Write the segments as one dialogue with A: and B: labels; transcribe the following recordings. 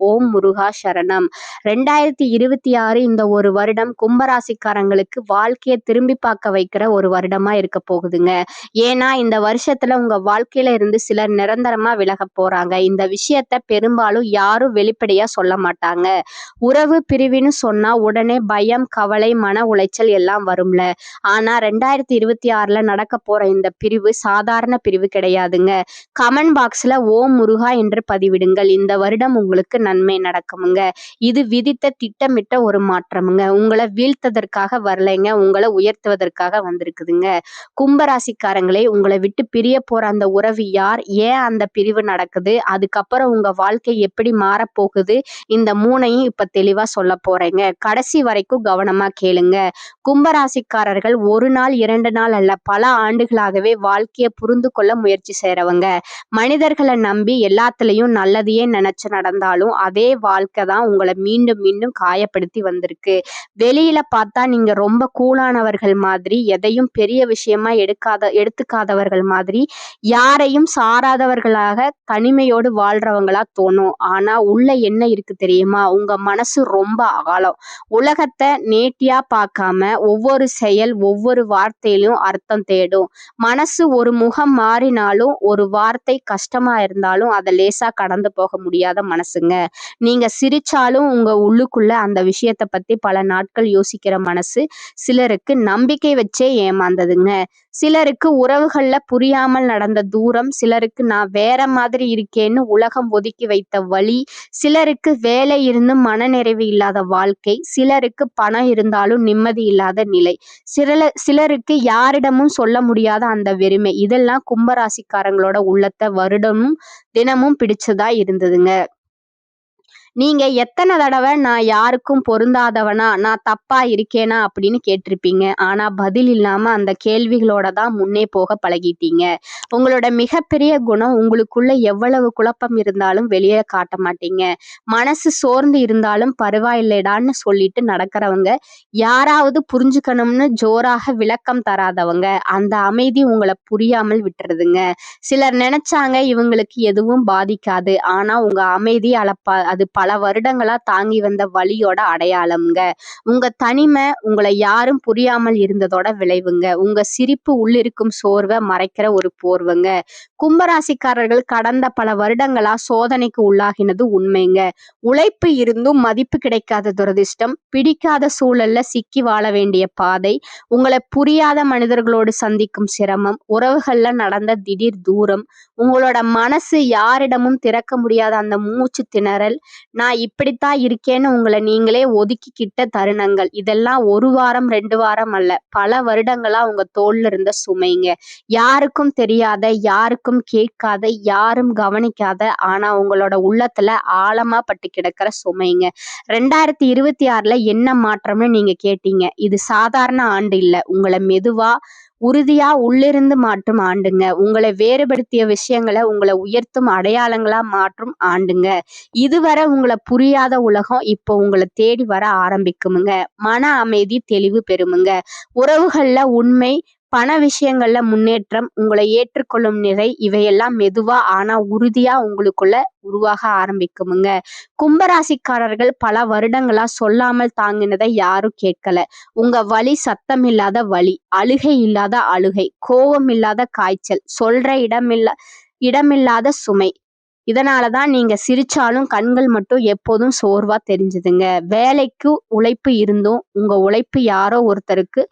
A: ஓம் முருகா சரணம். ரெண்டாயிரத்தி இருபத்தி ஆறு இந்த ஒரு வருடம் கும்பராசிக்காரங்களுக்கு வாழ்க்கையை திரும்பி பார்க்க வைக்கிற ஒரு வருடமா இருக்க போகுதுங்க. ஏன்னா இந்த வருஷத்துல உங்க வாழ்க்கையில இருந்து சிலர் நிரந்தரமா விலக போறாங்க. இந்த விஷயத்த பெரும்பாலும் யாரும் வெளிப்படையா சொல்ல மாட்டாங்க. உறவு பிரிவின்னு சொன்னா உடனே பயம் கவலை மன உளைச்சல் எல்லாம் வரும்ல. ஆனா ரெண்டாயிரத்தி இருபத்தி ஆறுல நடக்க போற இந்த பிரிவு சாதாரண பிரிவு கிடையாதுங்க. கமெண்ட் பாக்ஸ்ல ஓம் முருகா என்று பதிவிடுங்கள். இந்த வருடம் உங்களுக்கு நன்மை நடக்குமுங்க. இது விதித்த திட்டமிட்ட ஒரு மாற்றமுங்க. உங்களை வீழ்த்ததற்காக வரலைங்க. உங்களை உயர்த்துவதற்காக வந்திருக்குதுங்க. கும்பராசிக்காரங்களே உங்களை விட்டு பிரிய போற அந்த உறவு யார்? ஏன் அந்த பிரிவு நடக்குது? அதுக்கப்புறம் உங்க வாழ்க்கை எப்படி மாறப்போகுது? இந்த மூணையும் இப்ப தெளிவா சொல்ல போறேங்க. கடைசி வரைக்கும் கவனமா கேளுங்க. கும்பராசிக்காரர்கள் ஒரு நாள் இரண்டு நாள் அல்ல பல ஆண்டுகளாகவே வாழ்க்கையை புரிந்து கொள்ள முயற்சி செய்யறவங்க மனிதர்களை நம்பி எல்லாத்துலயும் நல்லதையே நினைச்சு நடந்தாலும் அதே வாழ்க்கை தான் உங்களை மீண்டும் மீண்டும் காயப்படுத்தி வந்திருக்கு. வெளியில பார்த்தா நீங்க ரொம்ப கூலானவர்கள் மாதிரி எதையும் பெரிய விஷயமா எடுக்காத எடுத்துக்காதவர்கள் மாதிரி யாரையும் சாராதவர்களாக தனிமையோடு வாழ்றவங்களா தோணும். ஆனா உள்ள என்ன இருக்கு தெரியுமா? உங்க மனசு ரொம்ப ஆழம் உலகத்தை நேட்டியா பார்க்காம ஒவ்வொரு செயல் ஒவ்வொரு வார்த்தையிலும் அர்த்தம் தேடும். மனசு ஒரு முகம் மாறினாலும் ஒரு வார்த்தை கஷ்டமா இருந்தாலும் அதை லேசா கடந்து போக முடியாத மனசுங்க. நீங்க சிரிச்சாலும் உங்க உள்ளுக்குள்ள அந்த விஷயத்த பத்தி பல நாட்கள் யோசிக்கிற மனசு சிலருக்கு நம்பிக்கை வச்சே ஏமாந்ததுங்க. சிலருக்கு உறவுகள்ல புரியாமல் நடந்த தூரம் சிலருக்கு நான் வேற மாதிரி இருக்கேன்னு உலகம் ஒதுக்கி வைத்த வழி சிலருக்கு வேலை இருந்தும் மனநிறைவு இல்லாத வாழ்க்கை சிலருக்கு பணம் இருந்தாலும் நிம்மதி இல்லாத நிலை சில சிலருக்கு யாரிடமும் சொல்ல முடியாத அந்த வெறுமை இதெல்லாம் கும்பராசிக்காரங்களோட உள்ளத்தை வருடமும் தினமும் பிடிச்சதா இருந்ததுங்க. நீங்க எத்தனை தடவை நான் யாருக்கும் பொருந்தாதவனா நான் தப்பா இருக்கேனா அப்படின்னு கேட்டிருப்பீங்க. ஆனா பதில் இல்லாம அந்த கேள்விகளோட தான் முன்னே போக பழகிட்டீங்க. உங்களோட மிகப்பெரிய குணம் உங்களுக்குள்ள எவ்வளவு குழப்பம் இருந்தாலும் வெளியே காட்ட மாட்டீங்க. மனசு சோர்ந்து இருந்தாலும் பரவாயில்லைடான்னு சொல்லிட்டு நடக்கிறவங்க யாராவது புரிஞ்சுக்கணும்னு ஜோராக விளக்கம் தராதவங்க அந்த அமைதி உங்களை புரியாமல் விட்டுறதுங்க சிலர் நினைச்சாங்க இவங்களுக்கு எதுவும் பாதிக்காது. ஆனா உங்க அமைதி அளப்பா அது பல வருடங்களா தாங்கி வந்த வழியோட அடையாளம்ங்க. உங்க தனிமை உங்களை யாரும் புரியாமல் இருந்ததோட விளைவுங்க. உங்க சிரிப்பு உள்ளிருக்கும் சோர்வை மறைக்கிற ஒரு போர்வுங்க. கும்பராசிக்காரர்கள் கடந்த பல வருடங்களா சோதனைக்கு உள்ளாகினது உண்மைங்க. உழைப்பு இருந்தும் மதிப்பு கிடைக்காத துரதிர்ஷ்டம் பிடிக்காத சூழல்ல சிக்கி வாழ வேண்டிய பாதை உங்களை புரியாத மனிதர்களோடு சந்திக்கும் சிரமம் உறவுகள்ல நடந்த திடீர் தூரம் உங்களோட மனசு யாரிடமும் திறக்க முடியாத அந்த மூச்சு திணறல் நான் இப்படித்தான் இருக்கேன்னு உங்களை நீங்களே ஒதுக்கிக்கிட்ட தருணங்கள். இதெல்லாம் ஒரு வாரம் ரெண்டு வாரம் அல்ல. பல வருடங்களா உங்க தோல்ல இருந்த சுமைங்க. யாருக்கும் தெரியாத யாருக்கும் கேட்காத யாரும் கவனிக்காத ஆனா உங்களோட உள்ளத்துல ஆழமா பட்டு கிடக்கிற சுமைங்க. ரெண்டாயிரத்தி இருபத்தி ஆறுல என்ன மாற்றம்னு நீங்க கேட்டீங்க? இது சாதாரண ஆண்டு இல்ல. உங்களை மெதுவா உறுதியா உள்ளிருந்து மாற்றும் ஆண்டுங்க. உங்களை வேறுபடுத்திய விஷயங்களை உங்களை உயர்த்தும் அடையாளங்களா மாற்றும் ஆண்டுங்க. இதுவரை உங்களை புரியாத உலகம் இப்போ உங்களை தேடி வர ஆரம்பிக்குமுங்க. மன அமைதி தெளிவு பெறுமுங்க. உறவுகள்ல உண்மை பண விஷயங்கள்ல முன்னேற்றம் உங்களை ஏற்றுக்கொள்ளும் நிலை இவையெல்லாம் மெதுவா ஆனா உறுதியா உங்களுக்குள்ள உருவாக ஆரம்பிக்குமுங்க. கும்பராசிக்காரர்கள் பல வருடங்களா சொல்லாமல் தாங்கினதை யாரும் கேட்கல. உங்க வழி சத்தம் இல்லாத வழி அழுகை இல்லாத அழுகை கோபம் இல்லாத காய்ச்சல் சொல்ற இடமில்ல இடமில்லாத சுமை. இதனாலதான் நீங்க சிரிச்சாலும் கண்கள் மட்டும் எப்போதும் சோர்வா தெரிஞ்சுதுங்க. வேலைக்கு உழைப்பு இருந்தும் உங்க உழைப்பு யாரோ ஒருத்தருக்கு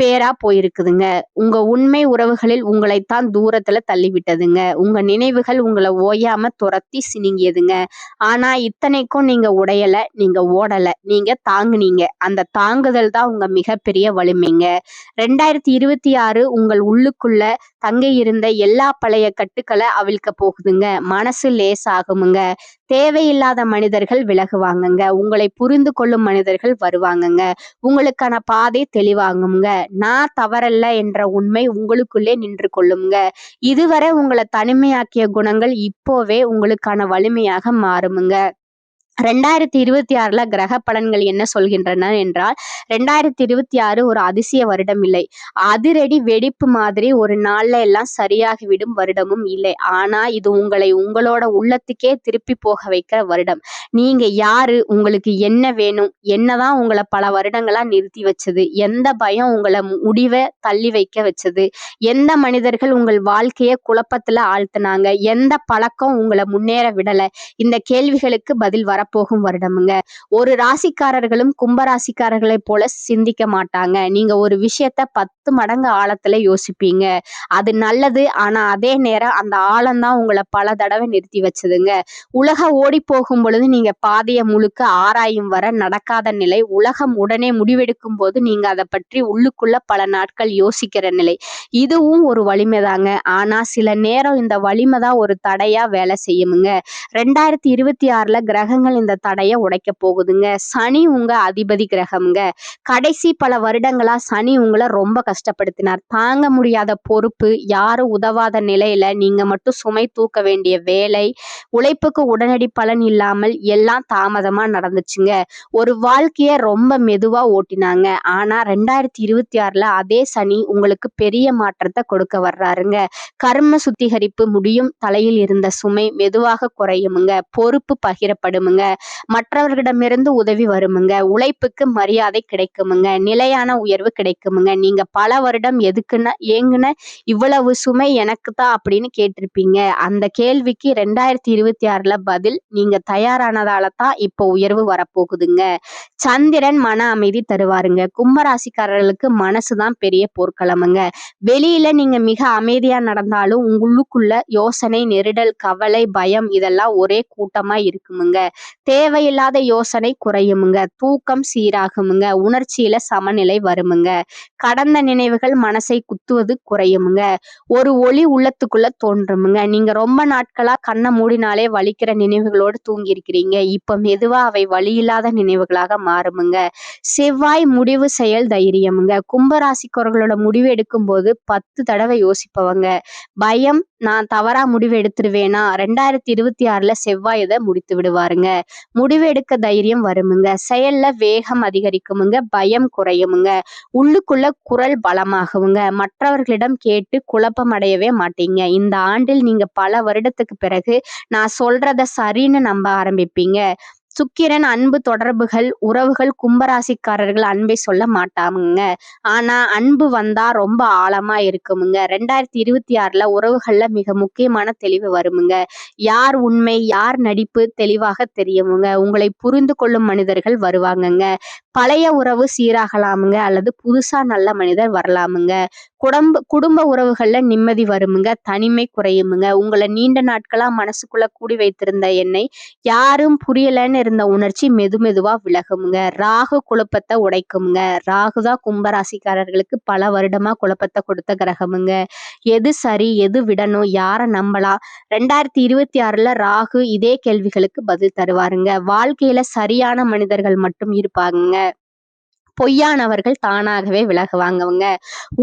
A: பேரா போயிருக்குதுங்க. உங்க உண்மை உறவுகளில் உங்களைத்தான் தூரத்துல தள்ளிவிட்டதுங்க. உங்க நினைவுகள் உங்களை ஓயாம துரத்தி சினிங்கியதுங்க. ஆனா இத்தனைக்கும் நீங்க உடையல நீங்க ஓடல நீங்க தாங்குனீங்க. அந்த தாங்குதல் தான் உங்க மிகப்பெரிய வலிமைங்க. ரெண்டாயிரத்தி இருபத்தி ஆறு உங்கள் உள்ளுக்குள்ள தங்கியிருந்த இருந்த எல்லா பழைய கட்டுக்களை அவிழ்க்க போகுதுங்க. மனசு லேசாகுமுங்க தேவையில்லாத மனிதர்கள் விலகுவாங்கங்க. உங்களை புரிந்து கொள்ளும் மனிதர்கள் வருவாங்கங்க. உங்களுக்கான பாதை தெளிவாங்குங்க நான் தவறல்ல என்ற உண்மை உங்களுக்குள்ளே நின்று கொள்ளுங்க இதுவரை உங்களை தனிமையாக்கிய குணங்கள் இப்போவே உங்களுக்கான வலிமையாக மாறுமுங்க. ரெண்டாயிரத்தி இருபத்தி ஆறுல கிரக பலன்கள் என்ன சொல்கின்றன என்றால் ரெண்டாயிரத்தி இருபத்தி ஆறு ஒரு அதிசய வருடம் இல்லை. அதிரடி வெடிப்பு மாதிரி ஒரு நாள்ல எல்லாம் சரியாகிவிடும் வருடமும் இல்லை. ஆனா இது உங்களை உங்களோட உள்ளத்துக்கே திருப்பி போக வைக்கிற வருடம். நீங்க யாரு? உங்களுக்கு என்ன வேணும்? என்னதான் உங்களை பல வருடங்களா நிறுத்தி வச்சது? எந்த பயம் உங்களை முடிவை தள்ளி வைக்க வச்சது? எந்த மனிதர்கள் உங்கள் வாழ்க்கையை குழப்பத்துல ஆழ்த்தினாங்க? எந்த பழக்கம் உங்களை முன்னேற விடல? இந்த கேள்விகளுக்கு பதில் வர வரப்போகும் வருடமுங்க. ஒரு ராசிக்காரர்களும் கும்பராசிக்காரர்களை போல சிந்திக்க மாட்டாங்க. நீங்க ஒரு விஷயத்த பத்து மடங்கு ஆழத்துல யோசிப்பீங்க. அது நல்லது ஆனா அதே நேரம் அந்த ஆழம்தான் உங்களை பல தடவை நிறுத்தி வச்சதுங்க. உலக ஓடி போகும் பொழுது நீங்க பாதைய முழுக்க ஆராயும் வர நடக்காத நிலை உலகம் உடனே முடிவெடுக்கும் போது நீங்க அதை பற்றி உள்ளுக்குள்ள பல நாட்கள் யோசிக்கிற நிலை. இதுவும் ஒரு வலிமை தாங்க. ஆனா சில நேரம் இந்த வலிமை தான் ஒரு தடையா வேலை செய்யுமுங்க. ரெண்டாயிரத்தி இருபத்தி ஆறுல கிரகங்கள் கிரகங்கள் இந்த தடையை உடைக்க போகுதுங்க. சனி உங்க அதிபதி கிரகம்ங்க. கடைசி பல வருடங்களா சனி உங்களை ரொம்ப கஷ்டப்படுத்தினார். தாங்க முடியாத பொறுப்பு யாரும் உதவாத நிலையில நீங்க மட்டும் சுமை தூக்க வேண்டிய வேலை உழைப்புக்கு உடனடி பலன் இல்லாமல் எல்லாம் தாமதமா நடந்துச்சுங்க. ஒரு வாழ்க்கைய ரொம்ப மெதுவா ஓட்டினாங்க. ஆனா ரெண்டாயிரத்தி இருபத்தி ஆறுல அதே சனி உங்களுக்கு பெரிய மாற்றத்தை கொடுக்க வர்றாருங்க. கர்ம சுத்திகரிப்பு முடியும் தலையில் இருந்த சுமை மெதுவாக குறையுமுங்க. பொறுப்பு பகிரப்படுமுங்க. மற்றவர்களிடமிருந்து உதவி வருமுங்க. உழைப்புக்கு மரியாதை கிடைக்குமுங்க. நிலையான உயர்வு கிடைக்குமுங்க. நீங்க பல வருடம் எதுக்குன்னு ஏங்குன இவ்வளவு சுமை எனக்கு தான் அப்படின்னு கேட்டிருப்பீங்க. அந்த கேள்விக்கு ரெண்டாயிரத்தி இருபத்தி ஆறுல பதில் நீங்க தயாரானதால தான் இப்போ உயர்வு வரப்போகுதுங்க. சந்திரன் மன அமைதி தருவாருங்க. கும்பராசிக்காரர்களுக்கு மனசுதான் பெரிய போர்க்களமுங்க. வெளியில நீங்க மிக அமைதியா நடந்தாலும் உங்களுக்குள்ள யோசனை நெருடல் கவலை பயம் இதெல்லாம் ஒரே கூட்டமா இருக்குமுங்க. தேவையில்லாத யோசனை குறையுமுங்க. தூக்கம் சீராகுமுங்க. உணர்ச்சியில சமநிலை வருமுங்க. கடந்த நினைவுகள் மனசை குத்துவது குறையுமுங்க. ஒரு ஒளி உள்ளத்துக்குள்ள தோன்றுமுங்க. நீங்க ரொம்ப நாட்களா கண்ணை மூடினாலே வலிக்கிற நினைவுகளோடு தூங்கி இருக்கிறீங்க இப்ப மெதுவா அவை வழியில்லாத நினைவுகளாக மாறுமுங்க. செவ்வாய் முடிவு செயல் தைரியமுங்க. கும்பராசிக்கோர்களோட முடிவு எடுக்கும் போது பத்து தடவை யோசிப்பவங்க. பயம் நான் தவறா முடிவு எடுத்துருவேனா? ரெண்டாயிரத்தி இருபத்தி ஆறுல செவ்வாய் இதை முடித்து விடுவாருங்க. முடிவு எடுக்க தைரியம் வருமுங்க. செயல்ல வேகம் அதிகரிக்குமுங்க. பயம் குறையுமுங்க. உள்ளுக்குள்ள குரல் பலமாகுங்க. மற்றவர்களிடம் கேட்டு குழப்பம் அடையவே மாட்டீங்க. இந்த ஆண்டில் நீங்க பல வருடத்துக்கு பிறகு நான் சொல்றத சரின்னு நம்ப ஆரம்பிப்பீங்க. சுக்கிரன் அன்பு தொடர்புகள் உறவுகள் கும்பராசிக்காரர்கள் அன்பை சொல்ல மாட்டாமுங்க. ஆனா அன்பு வந்தா ரொம்ப ஆழமா இருக்குமுங்க. ரெண்டாயிரத்தி இருபத்தி ஆறுல உறவுகள்ல மிக முக்கியமான தெளிவு வருமுங்க. யார் உண்மை யார் நடிப்பு தெளிவாக தெரியுமுங்க. உங்களை புரிந்து கொள்ளும் மனிதர்கள் வருவாங்கங்க. பழைய உறவு சீராகலாமுங்க. அல்லது புதுசா நல்ல மனிதர் வரலாமுங்க. குடும்ப குடும்ப உறவுகள்ல நிம்மதி வருமுங்க. தனிமை குறையுமுங்க. உங்களை நீண்ட நாட்களா மனசுக்குள்ள கூடி வைத்திருந்த என்னை யாரும் புரியலன்னு இருந்த உணர்ச்சி மெது மெதுவா விலகுமுங்க. ராகு குழப்பத்தை உடைக்குமுங்க. ராகுதான் கும்பராசிக்காரர்களுக்கு பல வருடமா குழப்பத்தை கொடுத்த கிரகமுங்க. எது சரி எது விடணும் யாரை நம்பலாம்? ரெண்டாயிரத்தி இருபத்தி ஆறுல ராகு இதே கேள்விகளுக்கு பதில் தருவாருங்க. வாழ்க்கையில சரியான மனிதர்கள் மட்டும் இருப்பாங்க பொய்யானவர்கள் தானாகவே விலகுவாங்கவங்க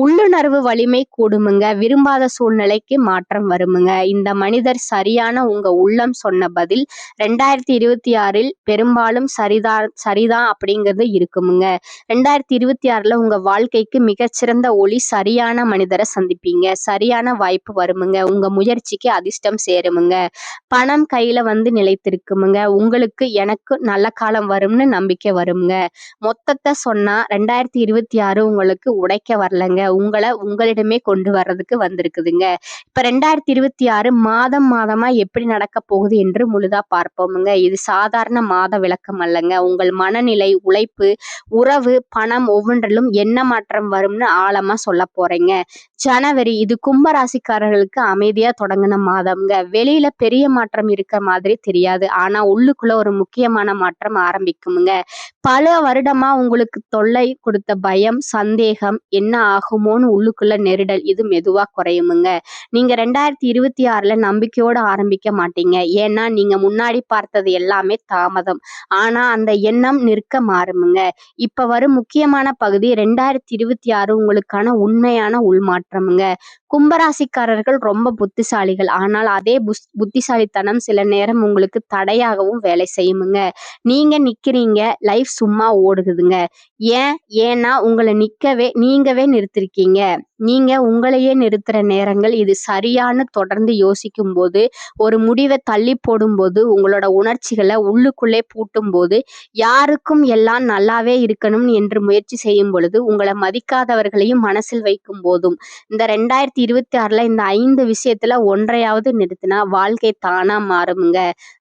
A: உள்ளுணர்வு வலிமை கூடுமுங்க. விரும்பாத சூழ்நிலைக்கு மாற்றம் வருமுங்க. இந்த மனிதர் சரியான உங்க உள்ளம் சொன்ன பதில் ரெண்டாயிரத்தி இருபத்தி ஆறில் பெரும்பாலும் சரிதான் சரிதான் அப்படிங்கிறது இருக்குமுங்க. ரெண்டாயிரத்தி இருபத்தி ஆறுல உங்க வாழ்க்கைக்கு மிகச்சிறந்த ஒளி சரியான மனிதரை சந்திப்பீங்க. சரியான வாய்ப்பு வருமுங்க. உங்க முயற்சிக்கு அதிர்ஷ்டம் சேருமுங்க. பணம் கையில வந்து நிலைத்திருக்குமுங்க. உங்களுக்கு எனக்கு நல்ல காலம் வரும்னு நம்பிக்கை வருங்க மொத்தத்தை சொன்ன சொன்னா ரெண்டாயிரத்தி இருபத்தி ஆறு உங்களுக்கு உடைக்க வரலங்க. உங்களை உங்களிடமே கொண்டு வர்றதுக்கு வந்திருக்குதுங்க. இப்ப ரெண்டாயிரத்தி இருபத்தி ஆறு மாதம் மாதமா எப்படி நடக்க போகுது என்று முழுதா பார்ப்போமுங்க. இது சாதாரண மாத விளக்கம் அல்லங்க. உங்கள் மனநிலை உழைப்பு உறவு பணம் ஒவ்வொன்றிலும் என்ன மாற்றம் வரும்னு ஆழமா சொல்ல போறேங்க. ஜனவரி இது கும்பராசிக்காரர்களுக்கு அமைதியா தொடங்கின மாதம்ங்க. வெளியில பெரிய மாற்றம் இருக்க மாதிரி தெரியாது. ஆனா உள்ளுக்குள்ள ஒரு முக்கியமான மாற்றம் ஆரம்பிக்குமுங்க. பல வருடமா உங்களுக்கு தொல்லை கொடுத்த பயம் சந்தேகம் என்ன ஆகுமோன்னு உள்ளுக்குள்ள நெருடல் இது மெதுவா குறையுமுங்க. நீங்க ரெண்டாயிரத்தி இருபத்தி ஆறுல நம்பிக்கையோட ஆரம்பிக்க மாட்டீங்க. ஏன்னா நீங்க முன்னாடி பார்த்தது எல்லாமே தாமதம். ஆனா அந்த எண்ணம் நிற்க மாறுமுங்க. இப்ப வரும் முக்கியமான பகுதி ரெண்டாயிரத்தி இருபத்தி ஆறு உங்களுக்கான உண்மையான உள்மாற்றமுங்க. கும்பராசிக்காரர்கள் ரொம்ப புத்திசாலிகள். ஆனால் அதே புஸ் புத்திசாலித்தனம் சில நேரம் உங்களுக்கு தடையாகவும் வேலை செய்யுமுங்க. நீங்க நிக்கிறீங்க லைஃப் சும்மா ஓடுகுதுங்க ஏன்? ஏன்னா உங்களை நிக்கவே நீங்கவே நிறுத்திருக்கீங்க. நீங்க உங்களையே நிறுத்துற நேரங்கள் இது சரியான தொடர்ந்து யோசிக்கும் போது ஒரு முடிவை தள்ளி போடும்போது உங்களோட உணர்ச்சிகளை உள்ளுக்குள்ளே பூட்டும் போது யாருக்கும் எல்லாம் நல்லாவே இருக்கணும் என்று முயற்சி செய்யும் பொழுது உங்களை மதிக்காதவர்களையும் மனசில் வைக்கும் போதும். இந்த ரெண்டாயிரத்தி இருபத்தி ஆறுல இந்த ஐந்து விஷயத்துல ஒன்றையாவது நிறுத்தினா வாழ்க்கை தானா மாறுமுங்க.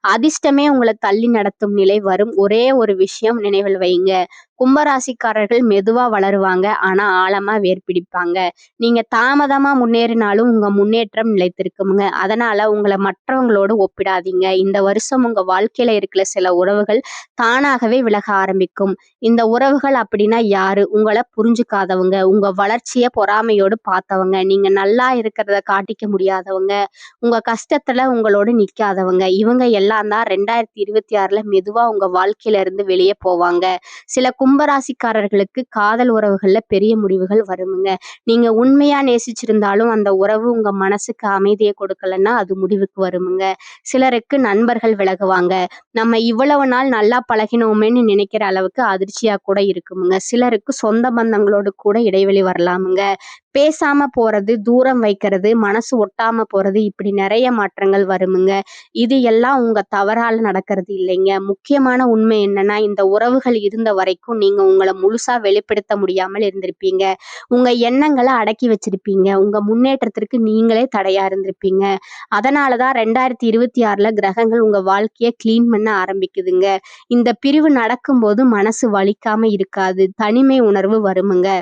A: அதிர்ஷ்டமே உங்களை தள்ளி நடத்தும் நிலை வரும். ஒரே ஒரு விஷயம் நினைவில் வைங்க. கும்பராசிக்காரர்கள் மெதுவா வளருவாங்க. ஆனா ஆழமா வேர் பிடிப்பாங்க நீங்க தாமதமா முன்னேறினாலும் உங்க முன்னேற்றம் நிலைத்திருக்குமுங்க. அதனால உங்களை மற்றவங்களோடு ஒப்பிடாதீங்க. இந்த வருஷம் உங்க வாழ்க்கையில இருக்கிற சில உறவுகள் தானாகவே விலக ஆரம்பிக்கும். இந்த உறவுகள் அப்படின்னா யாரு? உங்களை புரிஞ்சுக்காதவங்க உங்க வளர்ச்சிய பொறாமையோடு பார்த்தவங்க நீங்க நல்லா இருக்கிறத காட்டிக்க முடியாதவங்க உங்க கஷ்டத்துல உங்களோடு நிக்காதவங்க இவங்க எல்லாம் தான் ரெண்டாயிரத்தி இருபத்தி ஆறுல மெதுவா உங்க வாழ்க்கையில இருந்து வெளியே போவாங்க. சில கும்பராசிக்காரர்களுக்கு காதல் உறவுகள்ல பெரிய முடிவுகள் வருமுங்க. நீங்க உண்மையா நேசிச்சிருந்தாலும் அந்த உறவு உங்க மனசுக்கு அமைதியை கொடுக்கலன்னா அது முடிவுக்கு வருமுங்க. சிலருக்கு நண்பர்கள் விலகுவாங்க. நம்ம இவ்வளவு நாள் நல்லா பழகினோமேன்னு நினைக்கிற அளவுக்கு அதிர்ச்சியா கூட இருக்குமுங்க. சிலருக்கு சொந்த பந்தங்களோடு கூட இடைவெளி வரலாமுங்க. பேசாம போறது தூரம் வைக்கிறது மனசு ஒட்டாம போறது இப்படி நிறைய மாற்றங்கள் வருமுங்க. இது எல்லாம் உங்க தவறால நடக்கிறது இல்லைங்க. முக்கியமான உண்மை என்னன்னா இந்த உறவுகள் இருந்த வரைக்கும் நீங்க உங்களை முழுசா வெளிப்படுத்த முடியாமல் இருந்திருப்பீங்க. உங்க எண்ணங்களை அடக்கி வச்சிருப்பீங்க. உங்க முன்னேற்றத்திற்கு நீங்களே தடையா இருந்திருப்பீங்க. அதனாலதான் ரெண்டாயிரத்தி இருபத்தி ஆறுல கிரகங்கள் உங்க வாழ்க்கையை கிளீன் பண்ண ஆரம்பிக்குதுங்க. இந்த பிரிவு நடக்கும்போது மனசு வலிக்காம இருக்காது. தனிமை உணர்வு வருமுங்க.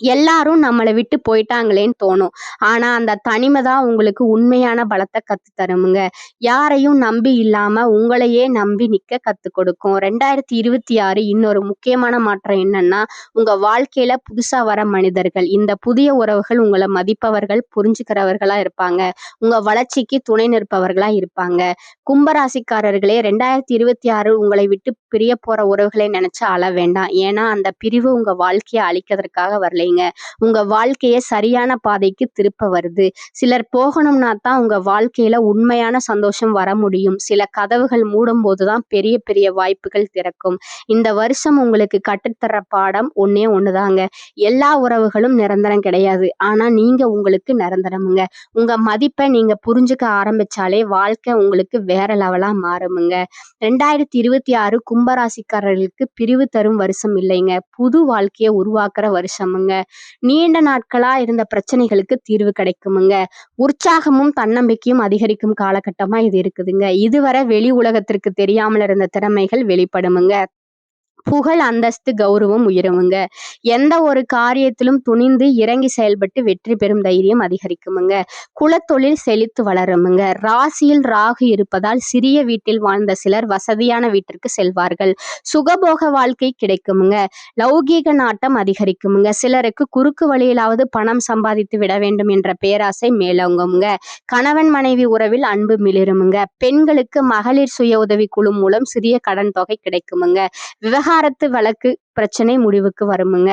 A: எல்லாரும் நம்மளை விட்டு போயிட்டாங்களேன்னு தோணும். ஆனா அந்த தனிமை தான் உங்களுக்கு உண்மையான பலத்தை கத்து தருமுங்க. யாரையும் நம்பி இல்லாம உங்களையே நம்பி நிக்க கத்து கொடுக்கும். ரெண்டாயிரத்தி இருபத்தி ஆறு இன்னொரு முக்கியமான மாற்றம் என்னன்னா உங்க வாழ்க்கையில புதுசா வர மனிதர்கள் இந்த புதிய உறவுகள் உங்களை மதிப்பவர்கள் புரிஞ்சுக்கிறவர்களா இருப்பாங்க. உங்க வளர்ச்சிக்கு துணை நிற்பவர்களா இருப்பாங்க. கும்பராசிக்காரர்களே ரெண்டாயிரத்தி இருபத்தி ஆறு உங்களை விட்டு பிரிய போற உறவுகளை நினைச்சா அழ வேண்டாம். ஏன்னா அந்த பிரிவு உங்க வாழ்க்கையை அழிக்கிறதுக்காக வரல. இல்லைங்க. உங்க வாழ்க்கைய சரியான பாதைக்கு திருப்ப வருது. சிலர் போகணும்னா தான் உங்க வாழ்க்கையில உண்மையான சந்தோஷம் வர முடியும். சில கதவுகள் மூடும் போதுதான் பெரிய பெரிய வாய்ப்புகள் திறக்கும். இந்த வருஷம் உங்களுக்கு கற்றுத்தர பாடம் ஒன்னே ஒண்ணுதாங்க. எல்லா உறவுகளும் நிரந்தரம் கிடையாது. ஆனா நீங்க உங்களுக்கு நிரந்தரமுங்க. உங்க மதிப்பை நீங்க புரிஞ்சுக்க ஆரம்பிச்சாலே வாழ்க்கை உங்களுக்கு வேற லெவலா மாறுமுங்க. ரெண்டாயிரத்தி இருபத்தி ஆறு கும்பராசிக்காரர்களுக்கு பிரிவு தரும் வருஷம் இல்லைங்க. புது வாழ்க்கையை உருவாக்குற வருஷமுங்க. நீண்ட நாட்களா இருந்த பிரச்சனைகளுக்கு தீர்வு கிடைக்குமுங்க. உற்சாகமும் தன்னம்பிக்கையும் அதிகரிக்கும் காலகட்டமா இது இருக்குதுங்க. இதுவரை வெளி உலகத்திற்கு தெரியாமல் இருந்த திறமைகள் வெளிப்படுமுங்க. புகழ் அந்தஸ்து கௌரவம் உயருமுங்க. எந்த ஒரு காரியத்திலும் துணிந்து இறங்கி செயல்பட்டு வெற்றி பெறும் தைரியம் அதிகரிக்குமுங்க. குலத்தொழில் செழித்து வளருமுங்க. ராசியில் ராகு இருப்பதால் சிறிய வீட்டில் வாழ்ந்த சிலர் வசதியான வீட்டிற்கு செல்வார்கள். சுகபோக வாழ்க்கை கிடைக்குமுங்க. லௌகீக நாட்டம் அதிகரிக்குமுங்க. சிலருக்கு குறுக்கு வழியிலாவது பணம் சம்பாதித்து விட வேண்டும் என்ற பேராசை மேலோங்குங்க கணவன் மனைவி உறவில் அன்பு மிளிருமுங்க. பெண்களுக்கு மகளிர் சுய உதவி குழு மூலம் சிறிய கடன் தொகை கிடைக்குமுங்க. விவகார விவகாரத்து வழக்கு பிரச்சனை முடிவுக்கு வருமுங்க.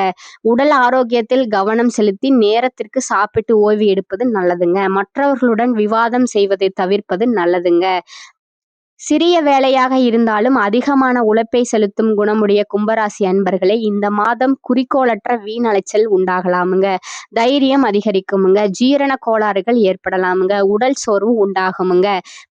A: உடல் ஆரோக்கியத்தில் கவனம் செலுத்தி நேரத்திற்கு சாப்பிட்டு ஓய்வு எடுப்பது நல்லதுங்க. மற்றவர்களுடன் விவாதம் செய்வதை தவிர்ப்பது நல்லதுங்க. சிறிய வேலையாக இருந்தாலும் அதிகமான உழைப்பை செலுத்தும் குணமுடைய கும்பராசி அன்பர்களே இந்த மாதம் குறிக்கோளற்ற வீண் அலைச்சல் உண்டாகலாமுங்க. தைரியம் அதிகரிக்குமுங்க. ஜீரண கோளாறுகள் ஏற்படலாமுங்க. உடல் சோர்வு உண்டாகுமுங்க.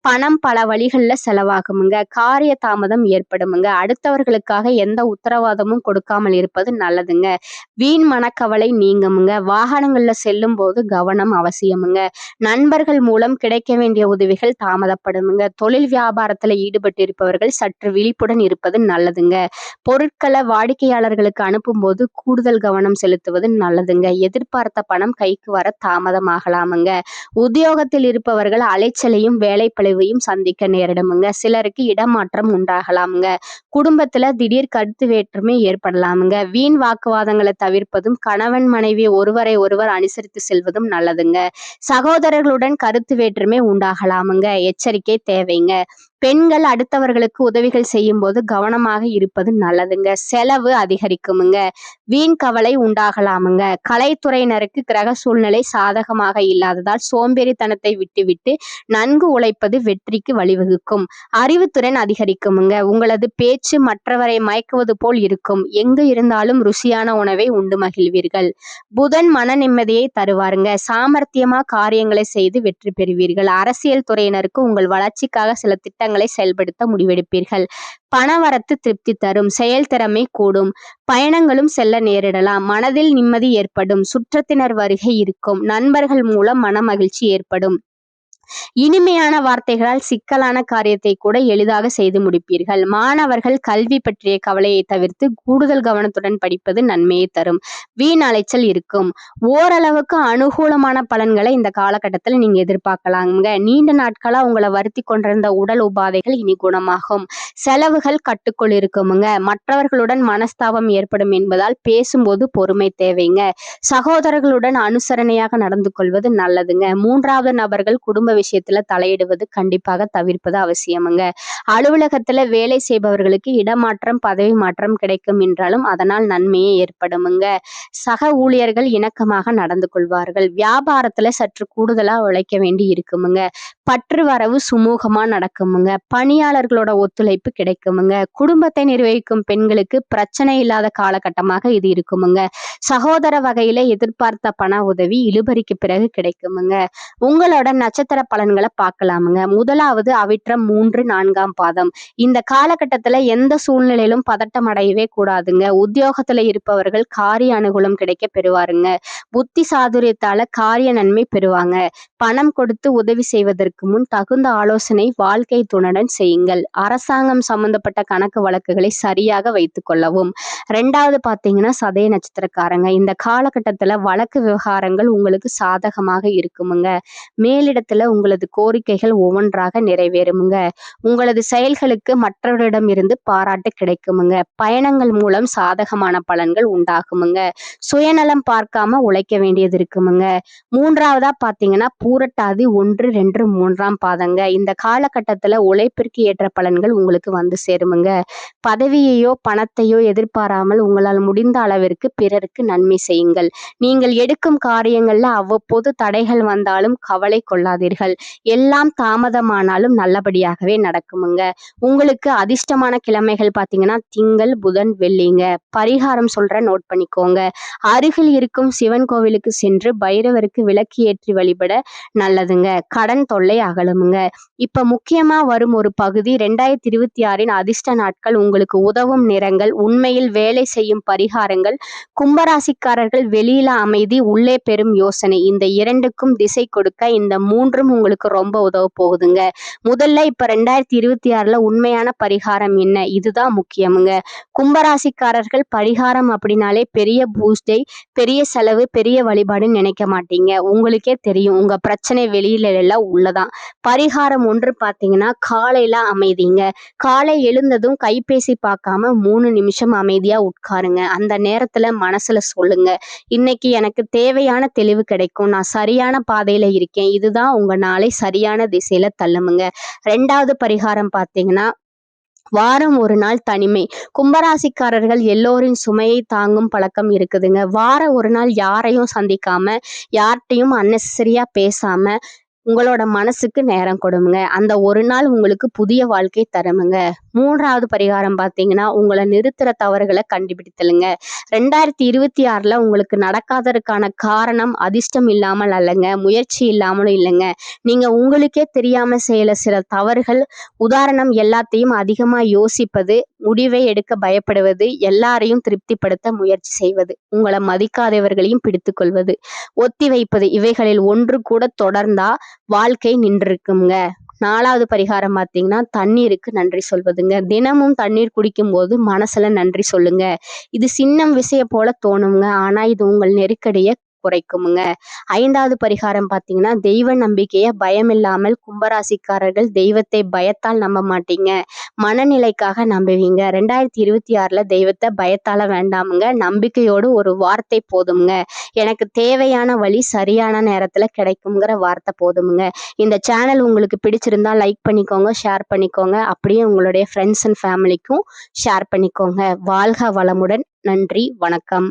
A: பணம் பல வழிகளில் செலவாகுமுங்க. காரிய தாமதம் ஏற்படுமுங்க. அடுத்தவர்களுக்காக எந்த உத்தரவாதமும் கொடுக்காமல் இருப்பது நல்லதுங்க. வீண் மனக்கவலை நீங்குமுங்க. வாகனங்களில் செல்லும் போது கவனம் அவசியமுங்க. நண்பர்கள் மூலம் கிடைக்க வேண்டிய உதவிகள் தாமதப்படுமுங்க. தொழில் வியாபாரத்தில் ஈடுபட்டு இருப்பவர்கள் சற்று விழிப்புடன் இருப்பது நல்லதுங்க. பொருட்களை வாடிக்கையாளர்களுக்கு அனுப்பும்போது கூடுதல் கவனம் செலுத்துவது நல்லதுங்க. எதிர்பார்த்த பணம் கைக்கு வர தாமதமாகலாமுங்க. உத்தியோகத்தில் இருப்பவர்கள் அலைச்சலையும் வேலைப்பளு பிரிவையும் சந்திக்க நேரிடுமுங்க. சிலருக்கு இடமாற்றம் உண்டாகலாமுங்க. குடும்பத்துல திடீர் கருத்து வேற்றுமை ஏற்படலாமுங்க. வீண் வாக்குவாதங்களை தவிர்ப்பதும் கணவன் மனைவி ஒருவரை ஒருவர் அனுசரித்து செல்வதும் நல்லதுங்க. சகோதரர்களுடன் கருத்து வேற்றுமை உண்டாகலாமுங்க. எச்சரிக்கை தேவைங்க. பெண்கள் அடுத்தவர்களுக்கு உதவிகள் செய்யும் போது கவனமாக இருப்பது நல்லதுங்க. செலவு அதிகரிக்குமுங்க. வீண் கவலை உண்டாகலாமுங்க. கலைத்துறையினருக்கு கிரக சூழ்நிலை சாதகமாக இல்லாததால் சோம்பேறித்தனத்தை விட்டுவிட்டு நன்கு உழைப்பது வெற்றிக்கு வழிவகுக்கும். அறிவுத்திறன் அதிகரிக்குமுங்க. உங்களது பேச்சு மற்றவரை மயக்குவது போல் இருக்கும். எங்கு இருந்தாலும் ருசியான உணவை உண்டு மகிழ்வீர்கள். புதன் மன நிம்மதியை தருவாருங்க. சாமர்த்தியமா காரியங்களை செய்து வெற்றி பெறுவீர்கள். அரசியல் துறையினருக்கு உங்கள் வளர்ச்சிக்காக சில திட்டங்களை செயல்படுத்த முடிவெடுப்பீர்கள். பணவரத்து திருப்தி தரும் செயல்திறமை கூடும் பயணங்களும் செல்ல நேரிடலாம் மனதில் நிம்மதி ஏற்படும் சுற்றத்தினர் வருகை இருக்கும் நண்பர்கள் மூலம் மன மகிழ்ச்சி ஏற்படும். இனிமையான வார்த்தைகளால் சிக்கலான காரியத்தை கூட எளிதாக செய்து முடிப்பீர்கள். மாணவர்கள் கல்வி பற்றிய கவலையை தவிர்த்து கூடுதல் கவனத்துடன் படிப்பது நன்மையை தரும். வீண் அலைச்சல் இருக்கும். ஓரளவுக்கு அனுகூலமான பலன்களை இந்த காலகட்டத்தில் நீங்க எதிர்பார்க்கலாங்க நீண்ட நாட்களா உங்களை வருத்தி கொண்டிருந்த உடல் உபாதைகள் இனி குணமாகும். செலவுகள் கட்டுக்குள் இருக்குமுங்க. மற்றவர்களுடன் மனஸ்தாபம் ஏற்படும் என்பதால் பேசும்போது பொறுமை தேவைங்க. சகோதரர்களுடன் அனுசரணையாக நடந்து கொள்வது நல்லதுங்க. மூன்றாவது நபர்கள் குடும்ப விஷயத்துல தலையிடுவது கண்டிப்பாக தவிர்ப்பது அவசியமுங்க. அலுவலகத்துல வேலை செய்பவர்களுக்கு இடமாற்றம் பதவி மாற்றம் கிடைக்கும் என்றாலும் அதனால் நன்மையே ஏற்படுமுங்க. சக ஊழியர்கள் இணக்கமாக நடந்து கொள்வார்கள். வியாபாரத்துல சற்று கூடுதலா உழைக்க வேண்டி இருக்குமுங்க. பற்று வரவு சுமூகமா நடக்குமுங்க. பணியாளர்களோட ஒத்துழைப்பு கிடைக்குமுங்க. குடும்பத்தை நிர்வகிக்கும் பெண்களுக்கு பிரச்சனை இல்லாத காலகட்டமாக இது இருக்குமுங்க. சகோதர வகையில எதிர்பார்த்த பண உதவி இழுபறிக்கு பிறகு கிடைக்குமுங்க. உங்களோட நட்சத்திர பலன்களை பார்க்கலாமுங்க. முதலாவது அவிற்ற மூன்று நான்காம் பாதம். இந்த காலகட்டத்துல எந்த சூழ்நிலையிலும் பதட்டம் அடையவே கூடாதுங்க. உத்தியோகத்துல இருப்பவர்கள் காரிய அனுகூலம் கிடைக்க பெறுவாருங்க. புத்தி சாதுரியத்தால காரிய நன்மை பெறுவாங்க. பணம் கொடுத்து உதவி செய்வதற்கு முன் தகுந்த ஆலோசனை வாழ்க்கை துணையுடன் செய்யுங்கள். அரசாங்கம் சம்பந்தப்பட்ட கணக்கு வழக்குகளை சரியாக வைத்துக் கொள்ளவும். ரெண்டாவது பாத்தீங்கன்னா சதய நட்சத்திரக்காரங்க. இந்த காலகட்டத்துல வழக்கு விவகாரங்கள் உங்களுக்கு சாதகமாக இருக்குமுங்க. மேலிடத்துல உங்களது கோரிக்கைகள் ஒவ்வொன்றாக நிறைவேறுமுங்க. உங்களது செயல்களுக்கு மற்றவரிடமிருந்து பாராட்டு கிடைக்குமுங்க. பயணங்கள் மூலம் சாதகமான பலன்கள் உண்டாகுமுங்க. சுயநலம் பார்க்காம உழைக்க வேண்டியது இருக்குமுங்க. மூன்றாவதா பாத்தீங்கன்னா பூரட்டாதி ஒன்று ரெண்டு மூன்றாம் பாதங்க. இந்த காலகட்டத்துல உழைப்பிற்கு ஏற்ற பலன்கள் உங்களுக்கு வந்து சேருமுங்க. பதவியையோ பணத்தையோ எதிர்பாராமல் உங்களால் முடிந்த அளவிற்கு பிறருக்கு நன்மை செய்யுங்கள். நீங்கள் எடுக்கும் காரியங்கள்ல அவ்வப்போது தடைகள் வந்தாலும் கவலை கொள்ளாதீர்கள். எல்லாம் தாமதமானாலும் நல்லபடியாகவே நடக்குமுங்க. உங்களுக்கு அதிர்ஷ்டமான கிழமைகள் பார்த்தீங்கன்னா திங்கள் புதன் வெள்ளிங்க. பரிகாரம் சொல்ற நோட் பண்ணிக்கோங்க. அருகில் இருக்கும் சிவன் கோவிலுக்கு சென்று பைரவருக்கு விளக்கு ஏற்றி வழிபட நல்லதுங்க. கடன் தொல்லை அகலுமுங்க. இப்ப முக்கியமா வரும் ஒரு பகுதி ரெண்டாயிரத்தி இருபத்தி ஆறின் அதிர்ஷ்ட நாட்கள் உங்களுக்கு உதவும் நிறங்கள் உண்மையில் வேலை செய்யும் பரிகாரங்கள் கும்பராசிக்காரர்கள் வெளியில அமைதி உள்ளே பெறும் யோசனை. இந்த இரண்டுக்கும் திசை கொடுக்க இந்த மூன்றும் உங்களுக்கு ரொம்ப உதவ போகுதுங்க. முதல்ல இப்ப ரெண்டாயிரத்தி இருபத்தி ஆறுல உண்மையான பரிகாரம் என்ன? இதுதான் முக்கியமுங்க. கும்பராசிக்காரர்கள் பரிகாரம் அப்படின்னாலே பெரிய பூஸ்டை பெரிய செலவு பெரிய வழிபாடுன்னு நினைக்க மாட்டீங்க. உங்களுக்கே தெரியும். உங்க பிரச்சனை வெளியில எல்லாம் உள்ளதான். பரிகாரம் ஒன்று பார்த்தீங்கன்னா காலையில அமைதிங்க. காலை எழுந்ததும் கைபேசி பார்க்காம மூணு நிமிஷம் அமைதியா உட்காருங்க. அந்த நேரத்துல மனசுல சொல்லுங்க. இன்னைக்கு எனக்கு தேவையான தெளிவு கிடைக்கும். நான் சரியான பாதையில இருக்கேன். இதுதான் உங்க நாளை சரியான திசையில தள்ளுமுங்க. ரெண்டாவது பரிகாரம் பார்த்தீங்கன்னா வாரம் ஒரு நாள் தனிமை. கும்பராசிக்காரர்கள் எல்லோரின் சுமையை தாங்கும் பழக்கம் இருக்குதுங்க. வார ஒரு நாள் யாரையும் சந்திக்காம யார்கிட்டையும் அன்னெசரியா பேசாம உங்களோட மனசுக்கு நேரம் கொடுங்க. அந்த ஒரு நாள் உங்களுக்கு புதிய வாழ்க்கை தருமுங்க. மூன்றாவது பரிகாரம் பார்த்தீங்கன்னா உங்களை நிறுத்துற தவறுகளை கண்டுபிடித்தலுங்க. ரெண்டாயிரத்தி இருபத்தி ஆறில் உங்களுக்கு நடக்காததற்கான காரணம் அதிர்ஷ்டம் இல்லாமல் அல்லங்க முயற்சி இல்லாமலும் இல்லைங்க. நீங்கள் உங்களுக்கே தெரியாமல் செய்யல சில தவறுகள் உதாரணம் எல்லாத்தையும் அதிகமாக யோசிப்பது முடிவை எடுக்க பயப்படுவது எல்லாரையும் திருப்திப்படுத்த முயற்சி செய்வது உங்களை மதிக்காதவர்களையும் பிடித்துக்கொள்வது ஒத்தி வைப்பது இவைகளில் ஒன்று கூட தொடர்ந்தா வாழ்க்கை நின்றிருக்குங்க நாலாவது பரிகாரம் பார்த்தீங்கன்னா தண்ணீருக்கு நன்றி சொல்வதுங்க. தினமும் தண்ணீர் குடிக்கும்போது மனசுல நன்றி சொல்லுங்க. இது சின்னம் விஷயம் போல தோணுங்க. ஆனால் இது உங்கள் நெருக்கடியை குறைக்குமுங்க. ஐந்தாவது பரிகாரம் பார்த்தீங்கன்னா தெய்வ நம்பிக்கையை பயம் இல்லாமல் கும்பராசிக்காரர்கள் தெய்வத்தை பயத்தால் நம்ப மாட்டீங்க. மனநிலைக்காக நம்புவீங்க. ரெண்டாயிரத்தி இருபத்தி ஆறில் தெய்வத்தை பயத்தால வேண்டாமுங்க. நம்பிக்கையோடு ஒரு வார்த்தை போதுமுங்க. எனக்கு தேவையான வழி சரியான நேரத்தில் கிடைக்குங்கிற வார்த்தை போதுமுங்க. இந்த சேனல் உங்களுக்கு பிடிச்சிருந்தா லைக் பண்ணிக்கோங்க ஷேர் பண்ணிக்கோங்க. அப்படியே உங்களுடைய ஃப்ரெண்ட்ஸ் அண்ட் ஃபேமிலிக்கும் ஷேர் பண்ணிக்கோங்க. வாழ்க வளமுடன். நன்றி வணக்கம்.